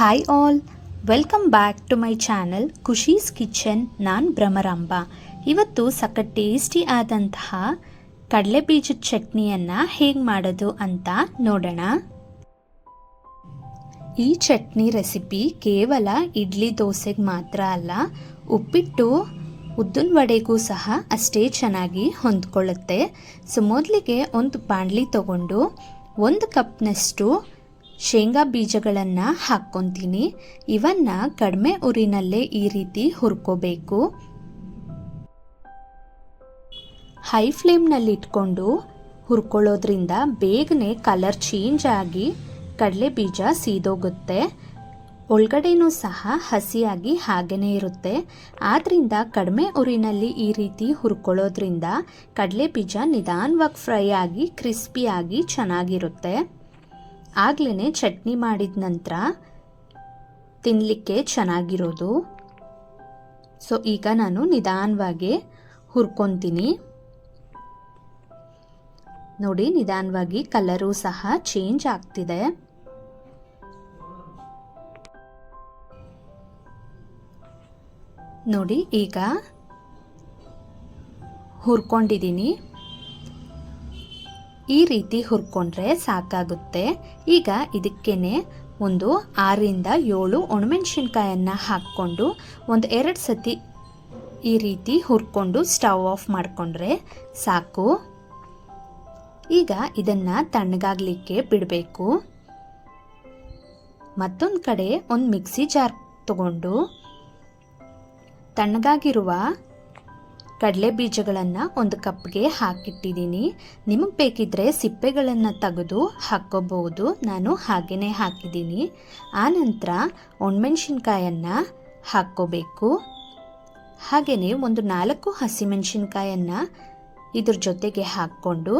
Hi all welcome back to my channel Khushi's kitchen ನಾನು ಭ್ರಮರಾಂಬ. ಇವತ್ತು ಸಕ tasty ಆದಂತಹ ಕಡಲೆ ಬೀಜದ ಚಟ್ನಿಯನ್ನು ಹೇಗೆ ಮಾಡೋದು ಅಂತ ನೋಡೋಣ. ಈ ಚಟ್ನಿ ರೆಸಿಪಿ ಕೇವಲ ಇಡ್ಲಿ ದೋಸೆಗೆ ಮಾತ್ರ ಅಲ್ಲ, ಉಪ್ಪಿಟ್ಟು ಉದ್ದಿನ ವಡೆಗೂ ಸಹ ಅಷ್ಟೇ ಚೆನ್ನಾಗಿ ಹೊಂದ್ಕೊಳ್ಳುತ್ತೆ. ಸೊ, ಮೊದಲಿಗೆ ಒಂದು ಬಾಣಲಿ ತಗೊಂಡು ಒಂದು ಕಪ್ನಷ್ಟು ಶೇಂಗಾ ಬೀಜಗಳನ್ನು ಹಾಕ್ಕೊತೀನಿ. ಇವನ್ನು ಕಡಿಮೆ ಉರಿನಲ್ಲೇ ಈ ರೀತಿ ಹುರ್ಕೋಬೇಕು. ಹೈ ಫ್ಲೇಮ್ನಲ್ಲಿ ಇಟ್ಕೊಂಡು ಹುರ್ಕೊಳ್ಳೋದ್ರಿಂದ ಬೇಗನೆ ಕಲರ್ ಚೇಂಜ್ ಆಗಿ ಕಡಲೆ ಬೀಜ ಸೀದೋಗುತ್ತೆ. ಒಳಗಡೆನೂ ಸಹ ಹಸಿಯಾಗಿ ಹಾಗೇ ಇರುತ್ತೆ. ಆದ್ದರಿಂದ ಕಡಿಮೆ ಉರಿನಲ್ಲಿ ಈ ರೀತಿ ಹುರ್ಕೊಳ್ಳೋದ್ರಿಂದ ಕಡಲೆ ಬೀಜ ನಿಧಾನವಾಗಿ ಫ್ರೈ ಆಗಿ, ಕ್ರಿಸ್ಪಿಯಾಗಿ ಚೆನ್ನಾಗಿರುತ್ತೆ. ಆಗ್ಲೇ ಚಟ್ನಿ ಮಾಡಿದ ನಂತರ ತಿನ್ನಲಿಕ್ಕೆ ಚೆನ್ನಾಗಿರೋದು. ಸೊ ಈಗ ನಾನು ನಿಧಾನವಾಗಿ ಹುರ್ಕೊತೀನಿ. ನೋಡಿ, ನಿಧಾನವಾಗಿ ಕಲರು ಸಹ ಚೇಂಜ್ ಆಗ್ತಿದೆ. ನೋಡಿ, ಈಗ ಹುರ್ಕೊಂಡಿದ್ದೀನಿ ಈ ರೀತಿ ಹುರ್ಕೊಂಡ್ರೆ ಸಾಕಾಗುತ್ತೆ. ಈಗ ಇದಕ್ಕೇನೆ ಒಂದು ಆರಿಂದ ಏಳು ಒಣಮೆಣಸಿನ್ಕಾಯನ್ನು ಹಾಕ್ಕೊಂಡು ಒಂದು ಎರಡು ಸತಿ ಈ ರೀತಿ ಹುರ್ಕೊಂಡು ಸ್ಟವ್ ಆಫ್ ಮಾಡಿಕೊಂಡ್ರೆ ಸಾಕು. ಈಗ ಇದನ್ನು ತಣ್ಣಗಾಗಲಿಕ್ಕೆ ಬಿಡಬೇಕು. ಮತ್ತೊಂದು ಕಡೆ ಒಂದು ಮಿಕ್ಸಿ ಜಾರ್ ತಗೊಂಡು ತಣ್ಣಗಾಗಿರುವ ಕಡಲೆ ಬೀಜಗಳನ್ನು ಒಂದು ಕಪ್ಗೆ ಹಾಕಿಟ್ಟಿದ್ದೀನಿ. ನಿಮಗೆ ಬೇಕಿದ್ದರೆ ಸಿಪ್ಪೆಗಳನ್ನು ತೆಗೆದು ಹಾಕ್ಕೋಬಹುದು ನಾನು ಹಾಗೆಯೇ ಹಾಕಿದ್ದೀನಿ. ಆನಂತರ ಒಣಮೆಣ್ಸಿನ್ಕಾಯನ್ನು ಹಾಕ್ಕೋಬೇಕು. ಹಾಗೆಯೇ ಒಂದು ನಾಲ್ಕು ಹಸಿಮೆಣಸಿನ್ಕಾಯನ್ನು ಇದ್ರ ಜೊತೆಗೆ ಹಾಕ್ಕೊಂಡು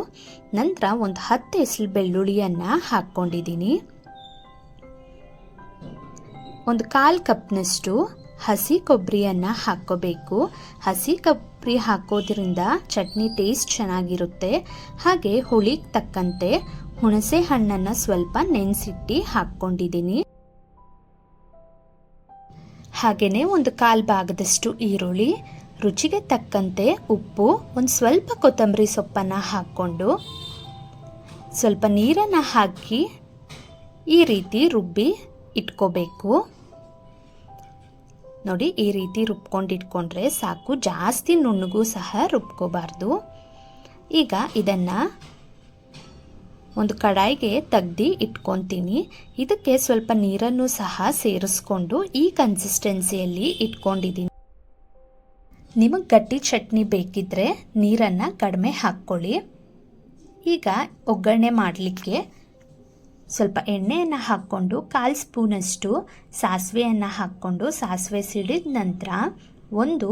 ನಂತರ ಒಂದು ಹತ್ತು ಹೆಸರು ಬೆಳ್ಳುಳ್ಳಿಯನ್ನು ಹಾಕ್ಕೊಂಡಿದ್ದೀನಿ. ಒಂದು ಕಾಲು ಕಪ್ನಷ್ಟು ಹಸಿ ಕೊಬ್ಬರಿಯನ್ನು ಹಾಕ್ಕೋಬೇಕು. ಹಸಿ ಕೊಬ್ಬರಿ ಹಾಕೋದ್ರಿಂದ ಚಟ್ನಿ ಟೇಸ್ಟ್ ಚೆನ್ನಾಗಿರುತ್ತೆ. ಹಾಗೆ ಹುಳಿಗೆ ತಕ್ಕಂತೆ ಹುಣಸೆ ಹಣ್ಣನ್ನು ಸ್ವಲ್ಪ ನೆನೆಸಿಟ್ಟು ಹಾಕ್ಕೊಂಡಿದ್ದೀನಿ. ಹಾಗೆಯೇ ಒಂದು ಕಾಲು ಭಾಗದಷ್ಟು ಈರುಳ್ಳಿ, ರುಚಿಗೆ ತಕ್ಕಂತೆ ಉಪ್ಪು, ಒಂದು ಸ್ವಲ್ಪ ಕೊತ್ತಂಬರಿ ಸೊಪ್ಪನ್ನು ಹಾಕ್ಕೊಂಡು ಸ್ವಲ್ಪ ನೀರನ್ನು ಹಾಕಿ ಈ ರೀತಿ ರುಬ್ಬಿ ಇಟ್ಕೋಬೇಕು. ನೋಡಿ, ಈ ರೀತಿ ರುಬ್ಕೊಂಡಿಟ್ಕೊಂಡ್ರೆ ಸಾಕು. ಜಾಸ್ತಿ ನುಣ್ಣಗೂ ಸಹ ರುಬ್ಕೋಬಾರ್ದು. ಈಗ ಇದನ್ನು ಒಂದು ಕಡಾಯಿಗೆ ತೆಗ್ದು ಇಟ್ಕೊತೀನಿ ಇದಕ್ಕೆ ಸ್ವಲ್ಪ ನೀರನ್ನು ಸಹ ಸೇರಿಸ್ಕೊಂಡು ಈ ಕನ್ಸಿಸ್ಟೆನ್ಸಿಯಲ್ಲಿ ಇಟ್ಕೊಂಡಿದ್ದೀನಿ. ನಿಮಗೆ ಗಟ್ಟಿ ಚಟ್ನಿ ಬೇಕಿದ್ದರೆ ನೀರನ್ನು ಕಡಿಮೆ ಹಾಕ್ಕೊಳ್ಳಿ. ಈಗ ಒಗ್ಗರಣೆ ಮಾಡಲಿಕ್ಕೆ ಸ್ವಲ್ಪ ಎಣ್ಣೆಯನ್ನು ಹಾಕ್ಕೊಂಡು ಕಾಲು ಸ್ಪೂನಷ್ಟು ಸಾಸಿವೆಯನ್ನು ಹಾಕ್ಕೊಂಡು ಸಾಸಿವೆ ಸಿಡಿದ ನಂತರ ಒಂದು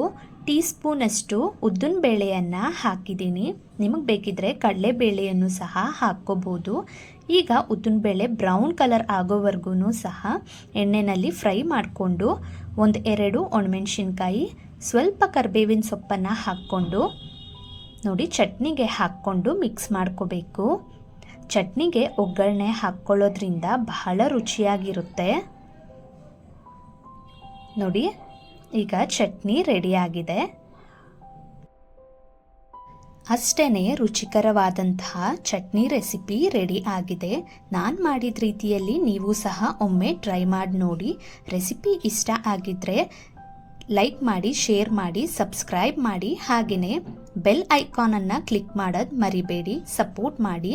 ಟೀ ಸ್ಪೂನಷ್ಟು ಉದ್ದಿನ ಬೇಳೆಯನ್ನು ಹಾಕಿದ್ದೀನಿ. ನಿಮಗೆ ಬೇಕಿದ್ದರೆ ಕಡಲೆಬೇಳೆಯನ್ನು ಸಹ ಹಾಕ್ಕೋಬೋದು. ಈಗ ಉದ್ದಿನ ಬೇಳೆ ಬ್ರೌನ್ ಕಲರ್ ಆಗೋವರೆಗೂ ಸಹ ಎಣ್ಣೆಯಲ್ಲಿ ಫ್ರೈ ಮಾಡಿಕೊಂಡು ಒಂದು ಎರಡು ಒಣಮೆಣ್ಸಿನ್ಕಾಯಿ, ಸ್ವಲ್ಪ ಕರಿಬೇವಿನ ಸೊಪ್ಪನ್ನು ಹಾಕ್ಕೊಂಡು ನೋಡಿ ಚಟ್ನಿಗೆ ಹಾಕ್ಕೊಂಡು ಮಿಕ್ಸ್ ಮಾಡ್ಕೋಬೇಕು. ಚಟ್ನಿಗೆ ಒಗ್ಗರಣೆ ಹಾಕ್ಕೊಳ್ಳೋದ್ರಿಂದ ಬಹಳ ರುಚಿಯಾಗಿರುತ್ತೆ. ನೋಡಿ, ಈಗ ಚಟ್ನಿ ರೆಡಿಯಾಗಿದೆ. ಅಷ್ಟೇ ರುಚಿಕರವಾದಂತಹ ಚಟ್ನಿ ರೆಸಿಪಿ ರೆಡಿ ಆಗಿದೆ. ನಾನು ಮಾಡಿದ ರೀತಿಯಲ್ಲಿ ನೀವು ಸಹ ಒಮ್ಮೆ ಟ್ರೈ ಮಾಡಿ ನೋಡಿ. ರೆಸಿಪಿ ಇಷ್ಟ ಆಗಿದ್ದರೆ ಲೈಕ್ ಮಾಡಿ, ಶೇರ್ ಮಾಡಿ, ಸಬ್ಸ್ಕ್ರೈಬ್ ಮಾಡಿ. ಹಾಗೆಯೇ ಬೆಲ್ ಐಕಾನನ್ನು ಕ್ಲಿಕ್ ಮಾಡೋದು ಮರಿಬೇಡಿ, ಸಪೋರ್ಟ್ ಮಾಡಿ.